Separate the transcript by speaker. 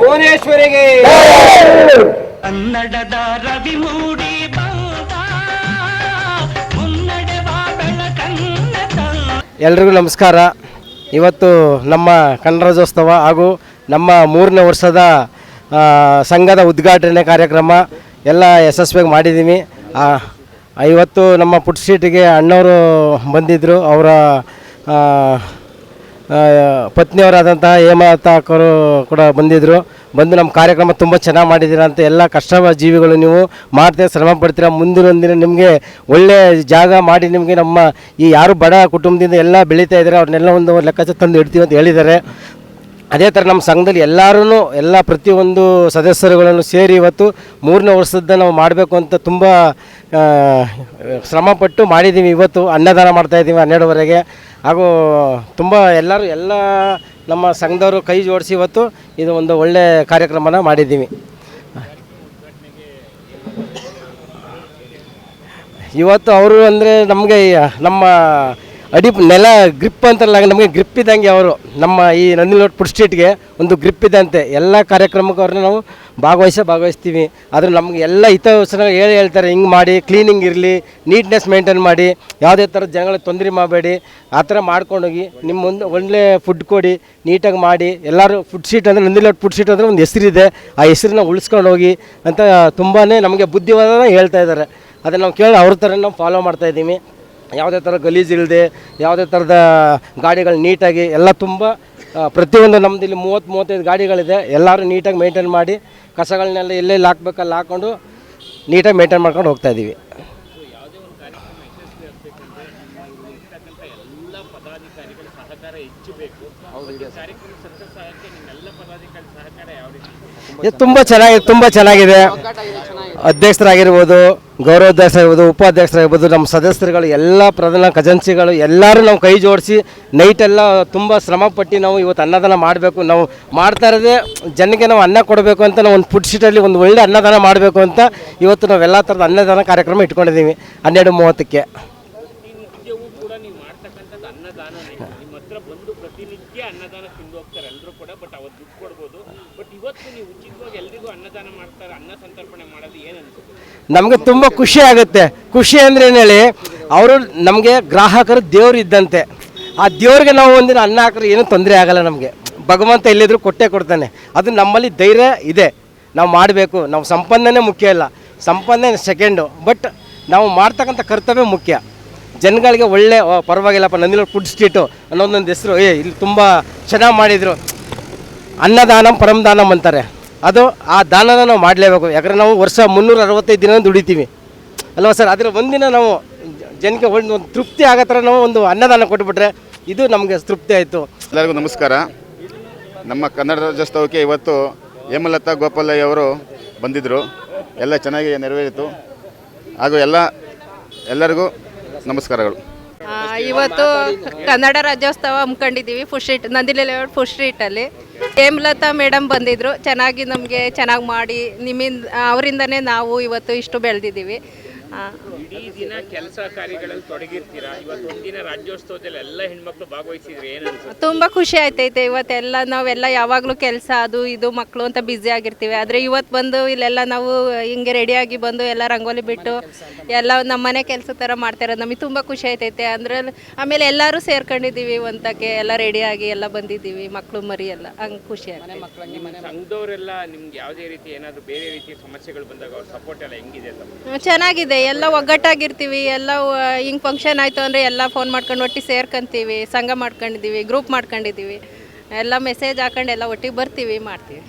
Speaker 1: ಭುವನೇಶ್ವರಿಗೆ.
Speaker 2: ಕನ್ನಡದ ರವಿ ಮೂಡಿ
Speaker 3: ಎಲ್ರಿಗೂ ನಮಸ್ಕಾರ. ಇವತ್ತು ನಮ್ಮ ಕನ್ನಡರಾಜ್ಯೋತ್ಸವ ಹಾಗೂ ನಮ್ಮ ಮೂರನೇ ವರ್ಷದ ಸಂಘದ ಉದ್ಘಾಟನೆ ಕಾರ್ಯಕ್ರಮ ಎಲ್ಲ ಯಶಸ್ವಿಯಾಗಿ ಮಾಡಿದ್ದೀವಿ ಇವತ್ತು ನಮ್ಮ ಪುಟ್ ಸ್ಟ್ರೀಟಿಗೆ ಅಣ್ಣವರು ಬಂದಿದ್ದರು ಅವರ ಪತ್ನಿಯವರಾದಂತಹ ಹೇಮಲತಾಕರು ಕೂಡ ಬಂದಿದ್ದರು ಬಂದು ನಮ್ಮ ಕಾರ್ಯಕ್ರಮ ತುಂಬ ಚೆನ್ನಾಗಿ ಮಾಡಿದ್ದೀರಾ ಅಂತ ಎಲ್ಲ ಕಷ್ಟ ಜೀವಿಗಳು ನೀವು ಮಾಡ್ತೀರ ಶ್ರಮ ಪಡ್ತೀರಾ. ಮುಂದಿನ ದಿನ ನಿಮಗೆ ಒಳ್ಳೆ ಜಾಗ ಮಾಡಿ ನಿಮಗೆ ನಮ್ಮ ಈ ಯಾರು ಬಡ ಕುಟುಂಬದಿಂದ ಎಲ್ಲ ಬೆಳೀತಾ ಇದ್ದಾರೆ. ಅವ್ರನ್ನೆಲ್ಲ ಒಂದು ಲೆಕ್ಕಾಚಾರ ತಂದು ಇಡ್ತೀವಿ ಅಂತ ಹೇಳಿದ್ದಾರೆ. ಅದೇ ಥರ ನಮ್ಮ ಸಂಘದಲ್ಲಿ ಎಲ್ಲರೂ ಎಲ್ಲ ಪ್ರತಿಯೊಂದು ಸದಸ್ಯರುಗಳನ್ನು ಸೇರಿ ಇವತ್ತು ಮೂರನೇ ವರ್ಷದ ನಾವು ಮಾಡಬೇಕು ಅಂತ ತುಂಬ ಶ್ರಮಪಟ್ಟು ಮಾಡಿದ್ದೀವಿ ಇವತ್ತು ಅನ್ನದಾನ ಮಾಡ್ತಾಯಿದ್ದೀವಿ ಹನ್ನೆರಡುವರೆಗೆ. ಹಾಗೂ ತುಂಬ ಎಲ್ಲರೂ ಎಲ್ಲ ನಮ್ಮ ಸಂಘದವರು ಕೈ ಜೋಡಿಸಿ ಇವತ್ತು ಇದು ಒಂದು ಒಳ್ಳೆಯ ಕಾರ್ಯಕ್ರಮನ ಮಾಡಿದ್ದೀವಿ. ಇವತ್ತು ಅವರು ಅಂದರೆ ನಮಗೆ, ನಮ್ಮ ಅಡಿ ನೆಲ ಗ್ರಿಪ್ ಅಂತಾರಲ್ಲ ನಮಗೆ ಗ್ರಿಪ್ ಇದ್ದಂಗೆ ಅವರು. ನಮ್ಮ ಈ ನಂದಿನೋಟ್ ಪುಡ್ ಸ್ಟ್ರೀಟ್ಗೆ ಒಂದು ಗ್ರಿಪ್ ಇದ್ದಂತೆ. ಎಲ್ಲ ಕಾರ್ಯಕ್ರಮಕ್ಕೂ ಅವ್ರನ್ನ ನಾವು ಭಾಗವಹಿಸೇ, ಭಾಗವಹಿಸ್ತೀವಿ. ಆದರೆ ನಮಗೆ ಎಲ್ಲ ಹಿತವಚನ ಹೇಳಿ ಹೇಳ್ತಾರೆ, ಹಿಂಗೆ ಮಾಡಿ ಕ್ಲೀನಿಂಗ್ ಇರಲಿ ನೀಟ್ನೆಸ್ ಮೇಂಟೈನ್ ಮಾಡಿ, ಯಾವುದೇ ಥರ ಜನಗಳಿಗೆ ತೊಂದರೆ ಮಾಡಬೇಡಿ, ಆ ಥರ ಮಾಡ್ಕೊಂಡೋಗಿ ನಿಮ್ಮ ಒಂದು ಒಳ್ಳೆ ಫುಡ್ ಕೊಡಿ ನೀಟಾಗಿ ಮಾಡಿ, ಎಲ್ಲರೂ ಫುಡ್ ಸೀಟ್ ಅಂದರೆ ನಂದಿಲೋಟ್ ಫುಡ್ ಸೀಟ್ ಅಂದರೆ ಒಂದು ಹೆಸರಿದೆ. ಆ ಹೆಸರನ್ನ ಉಳಿಸ್ಕೊಂಡು ಹೋಗಿ ಅಂತ ತುಂಬಾ ನಮಗೆ ಬುದ್ಧಿವಾದ ಹೇಳ್ತಾ ಇದ್ದಾರೆ. ಅದನ್ನು ನಾವು ಕೇಳಿ ಅವ್ರ ಥರ ನಾವು ಫಾಲೋ ಮಾಡ್ತಾ ಇದ್ದೀವಿ. ಯಾವುದೇ ಥರ ಗಲೀಜು ಇಲ್ಲದೆ, ಯಾವುದೇ ಥರದ ಗಾಡಿಗಳು ನೀಟಾಗಿ ಎಲ್ಲ ತುಂಬ ಪ್ರತಿಯೊಂದು ನಮ್ದು ಇಲ್ಲಿ ಮೂವತ್ತು, ಮೂವತ್ತೈದು ಗಾಡಿಗಳಿದೆ. ಎಲ್ಲರೂ ನೀಟಾಗಿ ಮೇಂಟೈನ್ ಮಾಡಿ, ಕಸಗಳನ್ನೆಲ್ಲ ಎಲ್ಲೆಲ್ಲಿ ಹಾಕ್ಬೇಕಲ್ಲಿ ಹಾಕ್ಕೊಂಡು ನೀಟಾಗಿ ಮೇಂಟೈನ್ ಮಾಡ್ಕೊಂಡು ಹೋಗ್ತಾ ಇದ್ದೀವಿ. ಇದು ತುಂಬ ಚೆನ್ನಾಗಿ, ತುಂಬ ಚೆನ್ನಾಗಿದೆ. ಅಧ್ಯಕ್ಷರಾಗಿರ್ಬೋದು ಗೌರವಾಧ್ಯಕ್ಷರಾಗಿರ್ಬೋದು, ಉಪಾಧ್ಯಕ್ಷರಾಗಿರ್ಬೋದು, ನಮ್ಮ ಸದಸ್ಯರುಗಳು, ಎಲ್ಲ ಪ್ರಧಾನ ಖಜಾಂಚಿಗಳು, ಎಲ್ಲರೂ ನಾವು ಕೈ ಜೋಡಿಸಿ ನೈಟೆಲ್ಲ ತುಂಬ ಶ್ರಮಪಟ್ಟು ನಾವು ಇವತ್ತು ಅನ್ನದಾನ ಮಾಡಬೇಕು. ನಾವು ಮಾಡ್ತಾ ಇರೋದೇ ಜನಕ್ಕೆ ನಾವು ಅನ್ನ ಕೊಡಬೇಕು ಅಂತ ನಾವು ಒಂದು ಫುಡ್ ಶೀಟಲ್ಲಿ ಒಂದು ಒಳ್ಳೆ ಅನ್ನದಾನ ಮಾಡಬೇಕು ಅಂತ ಇವತ್ತು ನಾವು ಎಲ್ಲ ಥರದ ಅನ್ನದಾನ ಕಾರ್ಯಕ್ರಮ ಇಟ್ಕೊಂಡಿದ್ದೀವಿ. ಹನ್ನೆರಡು ಮೂವತ್ತಕ್ಕೆ
Speaker 4: ಪ್ರತಿನಿತ್ಯವೂ ಕೂಡ ನೀವು ಮಾಡ್ತಕ್ಕಂಥದ್ದು ಅನ್ನದಾನನೇ ನಿಮ್ಮ ಹತ್ರ ಪ್ರತಿನಿತ್ಯ ಅನ್ನದಾನ ತಿಂದು ಹೋಗ್ತಾರೆ. ಎಲ್ಲರೂ ಕೂಡ ಬಟ್ ಅವತ್ತು ದುಡ್ಡು ಕೊಡ್ಬೋದು. ಬಟ್ ಇವತ್ತು ನೀವು ಉಚಿತವಾಗಿ ಎಲ್ರಿಗೂ ಅನ್ನದಾನ ಮಾಡ್ತಾರೆ, ಅನ್ನ ಸಂತರ್ಪಣೆ ಮಾಡೋದು ಏನು ಅನ್ಸುತ್ತೆ?
Speaker 3: ನಮಗೆ ತುಂಬ ಖುಷಿ ಆಗುತ್ತೆ. ಖುಷಿ ಅಂದ್ರೆ ಹೇಳಿ, ಅವರು ನಮಗೆ ಗ್ರಾಹಕರು ದೇವರು ಇದ್ದಂತೆ. ಆ ದೇವ್ರಿಗೆ ನಾವು ಒಂದಿನ ಅನ್ನ ಹಾಕಿದ್ರೆ ಏನೂ ತೊಂದರೆ ಆಗಲ್ಲ ನಮಗೆ. ಭಗವಂತ ಎಲ್ಲಿದ್ರು ಕೊಟ್ಟೇ ಕೊಡ್ತಾನೆ. ಅದು ನಮ್ಮಲ್ಲಿ ಧೈರ್ಯ ಇದೆ. ನಾವು ಮಾಡಬೇಕು. ನಾವು ಸಂಪನ್ನನೇ ಮುಖ್ಯ ಇಲ್ಲ. ಸಂಪನ್ನ ಸೆಕೆಂಡು ಬಟ್ ನಾವು ಮಾಡ್ತಕ್ಕಂಥ ಕರ್ತವ್ಯ ಮುಖ್ಯ. ಜನಗಳಿಗೆ ಒಳ್ಳೆ ಪರವಾಗಿಲ್ಲಪ್ಪ ನಂದಿನೂರು ಫುಡ್ ಸ್ಟ್ರೀಟು ಅನ್ನೋದೊಂದು ಹೆಸರು. ಏ, ಇಲ್ಲಿ ತುಂಬ ಚೆನ್ನಾಗಿ ಮಾಡಿದರು. ಅನ್ನದಾನಂ ಪರಮದಾನಂ ಅಂತಾರೆ. ಅದು ಆ ದಾನನ ನಾವು ಮಾಡಲೇಬೇಕು. ಯಾಕಂದರೆ ನಾವು ವರ್ಷ ಮುನ್ನೂರ ಅರವತ್ತೈದು ದಿನ ದುಡಿತೀವಿ. ಅಲ್ವಾ ಸರ್? ಅದರ ಒಂದಿನ ನಾವು ಜನಕ್ಕೆ ಒಂದು ತೃಪ್ತಿ ಆಗೋ ಥರ ನಾವು ಒಂದು ಅನ್ನದಾನ ಕೊಟ್ಬಿಟ್ರೆ ಇದು ನಮಗೆ ತೃಪ್ತಿ ಆಯಿತು.
Speaker 5: ಎಲ್ಲರಿಗೂ ನಮಸ್ಕಾರ. ನಮ್ಮ ಕನ್ನಡ ರಾಜ್ಯೋತ್ಸವಕ್ಕೆ ಇವತ್ತು ಹೇಮಲತಾ ಗೋಪಾಲಯ್ಯ ಅವರು ಬಂದಿದ್ದರು ಎಲ್ಲ ಚೆನ್ನಾಗಿ ನೆರವೇರಿತು. ಹಾಗೂ ಎಲ್ಲ, ಎಲ್ಲರಿಗೂ ನಮಸ್ಕಾರಗಳು.
Speaker 6: ಇವತ್ತು ಕನ್ನಡ ರಾಜ್ಯೋತ್ಸವ ಹಮ್ಮಿಕೊಂಡಿದ್ದೀವಿ ಫುಡ್ ಸ್ಟ್ರೀಟ್ ನಂದಿಲೇ ಲೇಔಟ್ ಫುಡ್ ಸ್ಟ್ರೀಟಲ್ಲಿ. ಹೇಮಲತಾ ಮೇಡಮ್ ಬಂದಿದ್ರು, ಚೆನ್ನಾಗಿ ನಮಗೆ ಚೆನ್ನಾಗಿ ಮಾಡಿ, ನಿಮ್ಮಿಂದ, ಅವರಿಂದನೇ ನಾವು ಇವತ್ತು ಇಷ್ಟು ಬೆಳೆದಿದ್ದೀವಿ.
Speaker 4: ಇಡೀ ದಿನ ಕೆಲಸ ಕಾರ್ಯಗಳಲ್ಲಿ ತೊಡಗಿರ್ತೀರಾ? ಇವತ್ತು ಒಂದಿನ ರಾಜ್ಯೋತ್ಸವದಲ್ಲಿ ಎಲ್ಲ ಹೆಣ್ಮಕ್ಳು ಭಾಗವಹಿಸಿದ್ರೆ ಏನು
Speaker 6: ತುಂಬಾ ಖುಷಿ ಆಯ್ತೈತೆ ಇವತ್ತೆಲ್ಲ ನಾವೆಲ್ಲ ಯಾವಾಗಲೂ ಕೆಲಸ ಅದು ಇದು ಮಕ್ಕಳು ಅಂತ ಬ್ಯುಸಿ ಆಗಿರ್ತೀವಿ. ಆದ್ರೆ ಇವತ್ತು ಬಂದು ಇಲ್ಲೆಲ್ಲ ನಾವು ಹಿಂಗೆ ರೆಡಿಯಾಗಿ ಬಂದು ಎಲ್ಲ ರಂಗೋಲಿ ಬಿಟ್ಟು ಎಲ್ಲ ನಮ್ಮ ಮನೆ ಕೆಲಸ ಥರ ಮಾಡ್ತಾ ಇರೋದು ನಮಗೆ ತುಂಬ ಖುಷಿ ಆಯ್ತೈತೆ. ಅಂದ್ರೆ ಆಮೇಲೆ ಎಲ್ಲರೂ ಸೇರ್ಕೊಂಡಿದ್ದೀವಿ ಒಂತಕ್ಕೆ ಎಲ್ಲ ರೆಡಿಯಾಗಿ ಎಲ್ಲ ಬಂದಿದ್ದೀವಿ ಮಕ್ಕಳು ಮರಿ ಎಲ್ಲ. ಹಂಗೆ ಖುಷಿ
Speaker 4: ಆಗ್ತದೆ ಸಂಘದವರೆಲ್ಲ ನಿಮ್ಗೆ ಯಾವುದೇ ರೀತಿ ಏನಾದರೂ ಬೇರೆ ರೀತಿಯ ಸಮಸ್ಯೆಗಳು ಬಂದಾಗ ಅವ್ರ ಸಪೋರ್ಟ್ ಎಲ್ಲ ಹೆಂಗಿದೆ
Speaker 6: ಚೆನ್ನಾಗಿದೆ ಎಲ್ಲ ಒಗ್ಗಟ್ಟಾಗಿರ್ತೀವಿ, ಎಲ್ಲ ಹಿಂಗೆ ಫಂಕ್ಷನ್ ಆಯಿತು ಅಂದರೆ ಎಲ್ಲ ಫೋನ್ ಮಾಡ್ಕೊಂಡು ಒಟ್ಟಿಗೆ ಸೇರ್ಕೊಂತೀವಿ, ಸಂಘ ಮಾಡ್ಕೊಂಡಿದ್ದೀವಿ ಗ್ರೂಪ್ ಮಾಡ್ಕೊಂಡಿದ್ದೀವಿ ಎಲ್ಲ ಮೆಸೇಜ್ ಹಾಕೊಂಡು ಎಲ್ಲ ಒಟ್ಟಿಗೆ ಬರ್ತೀವಿ, ಮಾಡ್ತೀವಿ.